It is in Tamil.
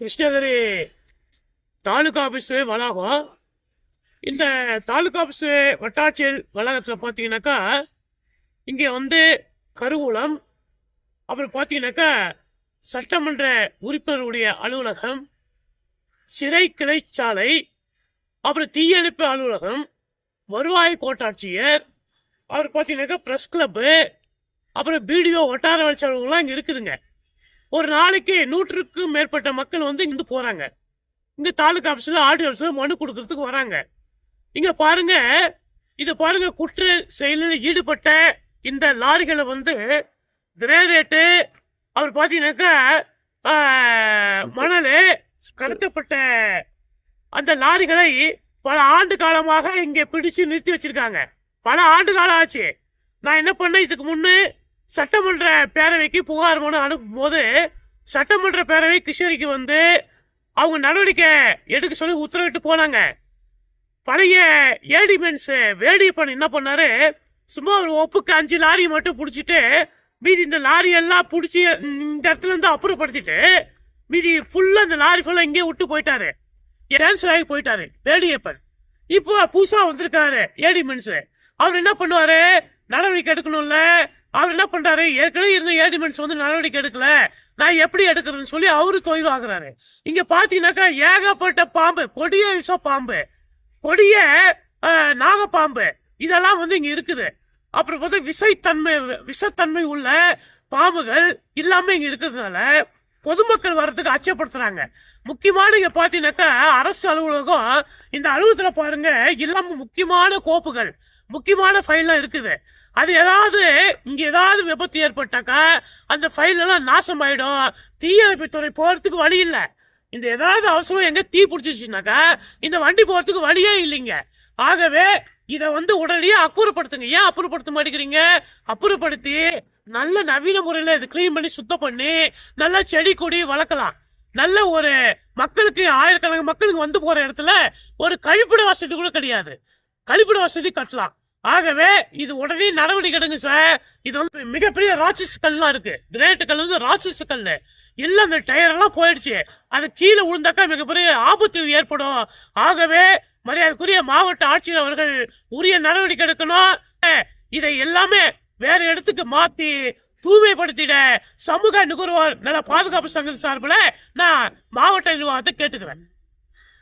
கிருஷ்ணகிரி தாலுகா ஆஃபீஸு வளாகம். இந்த தாலுகா ஆஃபீஸு வட்டாட்சியர் வளாகத்தில் பார்த்தீங்கன்னாக்கா இங்கே வந்து கருவூலம் அப்புறம் பார்த்தீங்கன்னாக்கா சட்டமன்ற உறுப்பினருடைய அலுவலகம் சிறை கிளைச்சாலை அப்புறம் தீயணைப்பு அலுவலகம் வருவாய் கோட்டாட்சியர் அப்புறம் பார்த்தீங்கன்னாக்கா ப்ரெஸ் கிளப்பு அப்புறம் பிடிஓ வட்டார வளர்ச்சி அலுவலகம்லாம் இங்கே இருக்குதுங்க. ஒரு நாளைக்கு நூற்றுக்கும் மேற்பட்ட மக்கள் வந்து இங்கே போறாங்க. இங்க தாலுகா ஆஃபீஸில் ஆர்டி ஆஃபீஸில் மனு கொடுக்கறதுக்கு வராங்க. இங்க பாருங்க இதை பாருங்க குற்ற செயலில் ஈடுபட்ட இந்த லாரிகளை வந்து கிரேனேட்டு அவர் பார்த்தீங்கன்னாக்கா மணல் கடத்தப்பட்ட அந்த லாரிகளை பல ஆண்டு காலமாக இங்கே பிடிச்சு நிறுத்தி வச்சிருக்காங்க. பல ஆண்டு காலம் ஆச்சு. நான் என்ன பண்ணேன் இதுக்கு முன்னே சட்டமன்ற பேரவைக்கு புகார் மனு அனுப்பும் போது சட்டமன்ற பேரவை கிருஷ்ணகிரிக்கு வந்து அவங்க நடவடிக்கை எடுக்க சொல்லி உத்தரவிட்டு போனாங்க. பழைய ஏடிமென்ஸ் வேடியப்பன் என்ன பண்ணாரு? சும்மா ஒரு ஒப்புக்கு அஞ்சு லாரி மட்டும் பிடிச்சிட்டு மீதி இந்த லாரி எல்லாம் பிடிச்சி இந்த இடத்துல இருந்து அப்புறப்படுத்திட்டு மீதி ஃபுல்லா இந்த லாரி ஃபுல்லா இங்கே விட்டு போயிட்டாரு. கேன்சல் ஆகி போயிட்டாரு வேடியப்பன் இப்போ புதுசா வந்திருக்காரு ஏடிமென்ஸ் அவர் என்ன பண்ணுவாரு? நடவடிக்கை எடுக்கணும்ல. அவர் என்ன பண்றாரு? ஏற்கனவே இருந்த ஏடிமெண்ட்ஸ் வந்து நடவடிக்கை எடுக்கல. நான் எப்படி எடுக்கிறதுன்னு சொல்லி அவரு தொய்வாகிறாரு இங்க பாத்தீங்கன்னாக்கா ஏகப்பட்ட பாம்பு. கொடிய விஷ பாம்பு. கொடிய நாகப்பாம்பு இதெல்லாம் வந்து இங்க இருக்குது. அப்புறம் பார்த்தா விசைத்தன்மை விஷத்தன்மை உள்ள பாம்புகள் இல்லாம இங்க இருக்கிறதுனால பொதுமக்கள் வர்றதுக்கு அச்சப்படுத்துறாங்க. முக்கியமான இங்க பாத்தீங்கன்னாக்கா அரசு அலுவலகம் இந்த அலுவலகத்துல பாருங்க இல்லாம முக்கியமான கோப்புகள் முக்கியமான ஃபைல்லாம் இருக்குது. அது ஏதாவது இங்க ஏதாவது விபத்து ஏற்பட்டாக்கா அந்த ஃபைல் எல்லாம் நாசம் ஆயிடும் தீயணைப்பு துறை போறதுக்கு வழி இல்ல. இந்த ஏதாவது அவசரம் எங்க தீ பிடிச்சிச்சுனாக்கா இந்த வண்டி போறதுக்கு வழியே இல்லைங்க. ஆகவே இத வந்து உடனடியே அப்புறப்படுத்துங்க. ஏன் அப்புறப்படுத்த மாட்டேங்கிறீங்க? அப்புறப்படுத்தி நல்ல நவீன முறையில இது க்ளீன் பண்ணி சுத்தம் பண்ணி நல்ல செடி கொடி வளர்க்கலாம். நல்ல ஒரு மக்களுக்கு ஆயிரக்கணக்கான மக்களுக்கு வந்து போற இடத்துல ஒரு கழிப்பிட வசதி கூட கிடையாது. கழிப்பிட வசதி கட்டலாம். ஆகவே இது உடனே நடவடிக்கை எடுங்க சார் இது வந்து மிகப்பெரிய ராட்சஸ் கல்லாம் இருக்கு. கிரேட் கல் வந்து ராட்சஸ் கல் இல்ல அந்த டயர் எல்லாம் போயிடுச்சு. அது கீழே விழுந்தாக்கா மிகப்பெரிய ஆபத்து ஏற்படும். ஆகவே மரியாதைக்குரிய மாவட்ட ஆட்சியர் அவர்கள் உரிய நடவடிக்கை எடுக்கணும். இதை எல்லாமே வேற இடத்துக்கு மாத்தி தூய்மைப்படுத்திட சமூக நுகர்வோர் நல பாதுகாப்பு சங்கம் சார்பில் நான் மாவட்ட நிர்வாகத்தை கேட்டுக்கிறேன்.